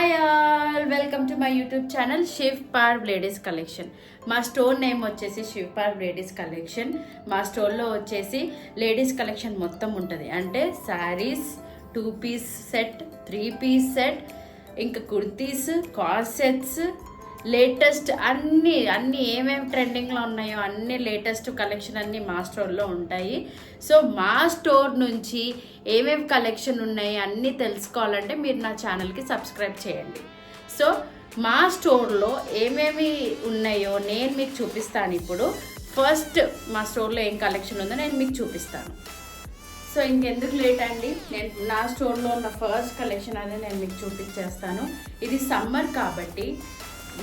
Hi all welcome to my YouTube channel Shiv Par ladies collection మా store name వచ్చేసి శివ్ పార్ ladies collection మా స్టోర్లో వచ్చేసి లేడీస్ కలెక్షన్ మొత్తం ఉంటుంది. అంటే saris two piece set three piece set ఇంకా కుర్తీస్ కార్సెట్స్ లేటెస్ట్ అన్ని అన్ని ఏమేమి ట్రెండింగ్లో ఉన్నాయో అన్ని లేటెస్ట్ కలెక్షన్ అన్ని మా స్టోర్లో ఉంటాయి. సో మా స్టోర్ నుంచి ఏమేమి కలెక్షన్ ఉన్నాయి అన్నీ తెలుసుకోవాలంటే మీరు నా ఛానల్కి సబ్స్క్రైబ్ చేయండి. సో మా స్టోర్లో ఏమేమి ఉన్నాయో నేను మీకు చూపిస్తాను ఇప్పుడు. ఫస్ట్ మా స్టోర్లో ఏం కలెక్షన్ ఉందో నేను మీకు చూపిస్తాను. సో ఇంకెందుకు లేట్ అండి? నేను నా స్టోర్లో ఉన్న ఫస్ట్ కలెక్షన్ అనేది నేను మీకు చూపించేస్తాను. ఇది సమ్మర్ కాబట్టి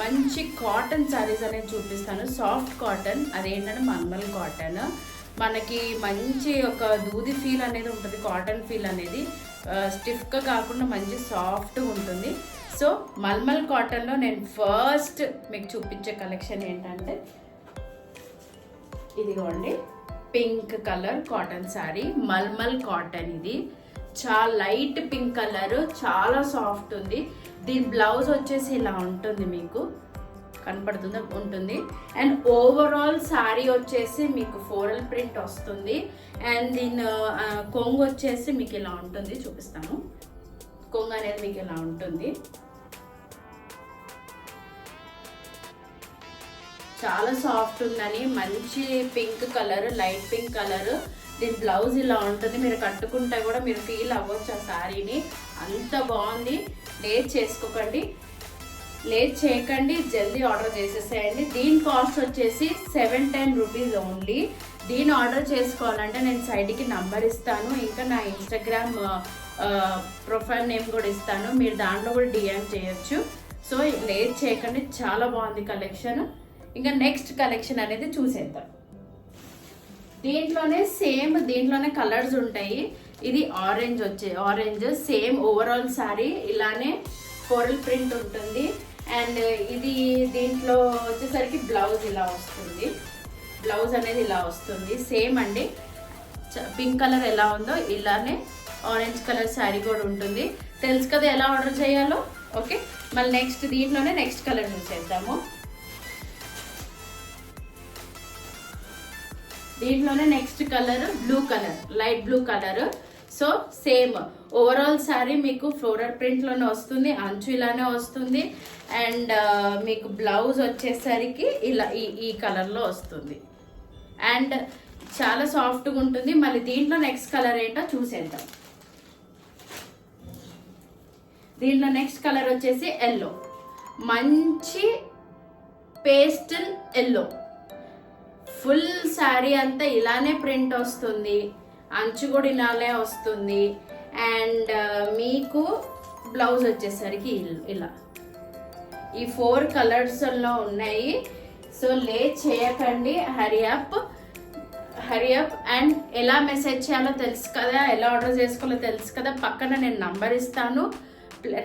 మంచి కాటన్ శారీస్ అనేది చూపిస్తాను. సాఫ్ట్ కాటన్ అదేంటంటే మల్మల్ కాటన్ మనకి మంచి ఒక దూది ఫీల్ అనేది ఉంటుంది కాటన్ ఫీల్ అనేది. స్టిఫ్గా కాకుండా మంచి సాఫ్ట్గా ఉంటుంది. సో మల్మల్ కాటన్లో నేను ఫస్ట్ మీకు చూపించే కలెక్షన్ ఏంటంటే ఇదిగోండి. Pink colour cotton sari malmal cotton ఇది. చాలా లైట్ పింక్ కలర్ చాలా సాఫ్ట్ ఉంది. దీని బ్లౌజ్ వచ్చేసి ఇలా ఉంటుంది మీకు. కనపడుతుంది? ఉంటుంది. అండ్ ఓవరాల్ శారీ వచ్చేసి మీకు ఫోరల్ ప్రింట్ వస్తుంది. అండ్ దీని కొంగు వచ్చేసి మీకు ఇలా ఉంటుంది. చూపిస్తాను. కొంగు అనేది మీకు ఇలా ఉంటుంది. చాలా సాఫ్ట్ ఉందని మంచి pink colour light pink colour. దీని బ్లౌజ్ ఇలా ఉంటుంది. మీరు కట్టుకుంటే కూడా మీరు ఫీల్ అవ్వచ్చు ఆ శారీని. అంత బాగుంది. లేట్ చేసుకోకండి. లేట్ చేయకండి. జల్దీ ఆర్డర్ చేసేసేయండి. దీని కాస్ట్ వచ్చేసి సెవెన్ టెన్ రూపీస్ ఓన్లీ. దీని ఆర్డర్ చేసుకోవాలంటే నేను సైడ్కి నంబర్ ఇస్తాను. ఇంకా నా ఇన్స్టాగ్రామ్ ప్రొఫైల్ నేమ్ కూడా ఇస్తాను. మీరు దాంట్లో కూడా డిఎం చేయొచ్చు. సో లేట్ చేయకండి. చాలా బాగుంది కలెక్షన్. ఇంకా నెక్స్ట్ కలెక్షన్ అనేది చూసేద్దాం. దీంట్లోనే సేమ్ దీంట్లోనే కలర్స్ ఉంటాయి. ఇది ఆరెంజ్ వచ్చే ఆరెంజ్ సేమ్ ఓవరాల్ సారీ ఇలానే కోరల్ ప్రింట్ ఉంటుంది. అండ్ ఇది దీంట్లో వచ్చేసరికి బ్లౌజ్ ఇలా వస్తుంది. బ్లౌజ్ అనేది ఇలా వస్తుంది. సేమ్ అండి. పింక్ కలర్ ఎలా ఉందో ఇలానే ఆరెంజ్ కలర్ శారీ కూడా ఉంటుంది. తెలుసు కదా ఎలా ఆర్డర్ చేయాలో? ఓకే మళ్ళీ నెక్స్ట్ దీంట్లోనే నెక్స్ట్ కలర్ చూసేద్దాము. దీంట్లోనే next colour blue colour light blue colour so same overall sari మీకు ఫ్లోరల్ ప్రింట్లోనే వస్తుంది అంచు ఇలానే వస్తుంది. అండ్ uh, మీకు బ్లౌజ్ వచ్చేసరికి ఇలా ఈ ఈ కలర్లో వస్తుంది. అండ్ చాలా సాఫ్ట్గా ఉంటుంది. మళ్ళీ దీంట్లో నెక్స్ట్ కలర్ ఏంటో చూసేద్దాం. దీంట్లో నెక్స్ట్ కలర్ వచ్చేసి ఎల్లో మంచి పేస్టల్ ఎల్లో ఫుల్ శారీ అంతా ఇలానే ప్రింట్ వస్తుంది. అంచు కూడా ఇలానే వస్తుంది. అండ్ మీకు బ్లౌజ్ వచ్చేసరికి ఇలా ఈ ఫోర్ కలర్స్లో ఉన్నాయి. సో లే చేయకండి. Hurry up hurry up and ఎలా మెసేజ్ చేయాలో తెలుసు కదా ఎలా ఆర్డర్ చేసుకోవాలో తెలుసు కదా పక్కన నేను నంబర్ ఇస్తాను.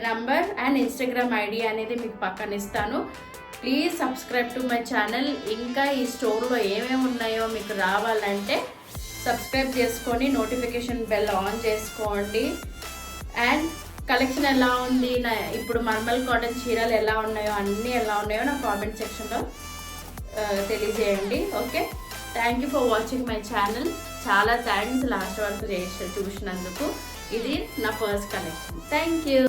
నంబర్ అండ్ ఇన్స్టాగ్రామ్ ఐడి అనేది మీకు పక్కన ఇస్తాను. Please subscribe to my channel. ఇంకా ఈ స్టోర్లో ఏమేమి ఉన్నాయో మీకు రావాలంటే సబ్స్క్రైబ్ చేసుకొని నోటిఫికేషన్ బెల్ ఆన్ చేసుకోండి. అండ్ కలెక్షన్ ఎలా ఉంది? నా ఇప్పుడు మర్మల్ కాటన్ చీరలు ఎలా ఉన్నాయో అన్నీ ఎలా ఉన్నాయో నా కామెంట్ సెక్షన్లో తెలియజేయండి. Okay? Thank you for watching my channel చాలా థ్యాంక్స్ లాస్ట్ వరకు చేసి చూసినందుకు. ఇది నా ఫస్ట్ కలెక్షన్ థ్యాంక్ యూ